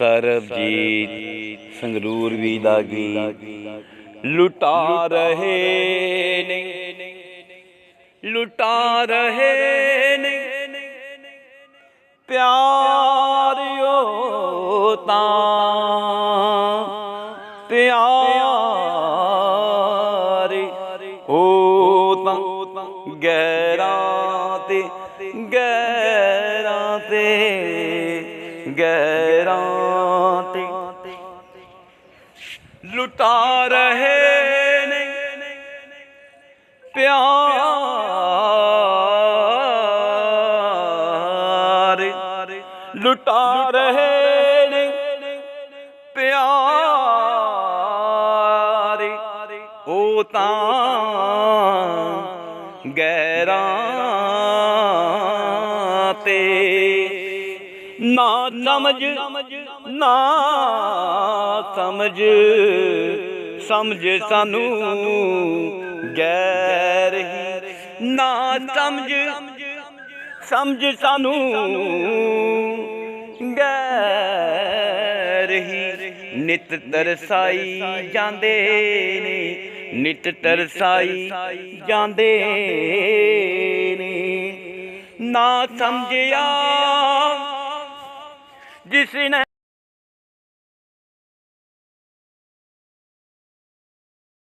ਸਰਬਜੀਤ ਸੰਗਰੂਰ ਵੀ ਦਾ ਗੀਤ। ਲੁਟਾ ਰਹੇ ਨੇ। ਲੁਟਾ ਰਹੇ ਨੇ। ਪਿਆਰਿਓ ਤਾਂ ਪਿਆਰੇ ਉਹ ਤਾਂ ਗੈਰਾਂ ਤੇ ਗੈਰਾਂ ਤੇ ਗੈਰਾਂ ਤੇ ਲੁਟਾ ਰਹੇ ਨੇ ਪਿਆਰ। ਲੁਟਾ ਰਹੇ ਨੇ ਪਿਆਰ। ਉਹ ਤਾਂ ਗੈਰਾਂ ਤੇ ਨਾ ਸਮਝ ਨਾ ਸਮਝ। ਸਮਝ ਸਾਨੂੰ ਗੈਰ ਹੀ। ਨਾ ਸਮਝ ਸਮਝ ਸਾਨੂੰ ਗੈਰ ਹੀ। ਨਿਤ ਤਰਸਾਈ ਜਾਂਦੇ ਨੇ, ਨਿਤ ਤਰਸਾਈ ਜਾਂਦੇ ਨੇ। ਨਾ ਸਮਝਿਆ ਜਿਸ ਨੇ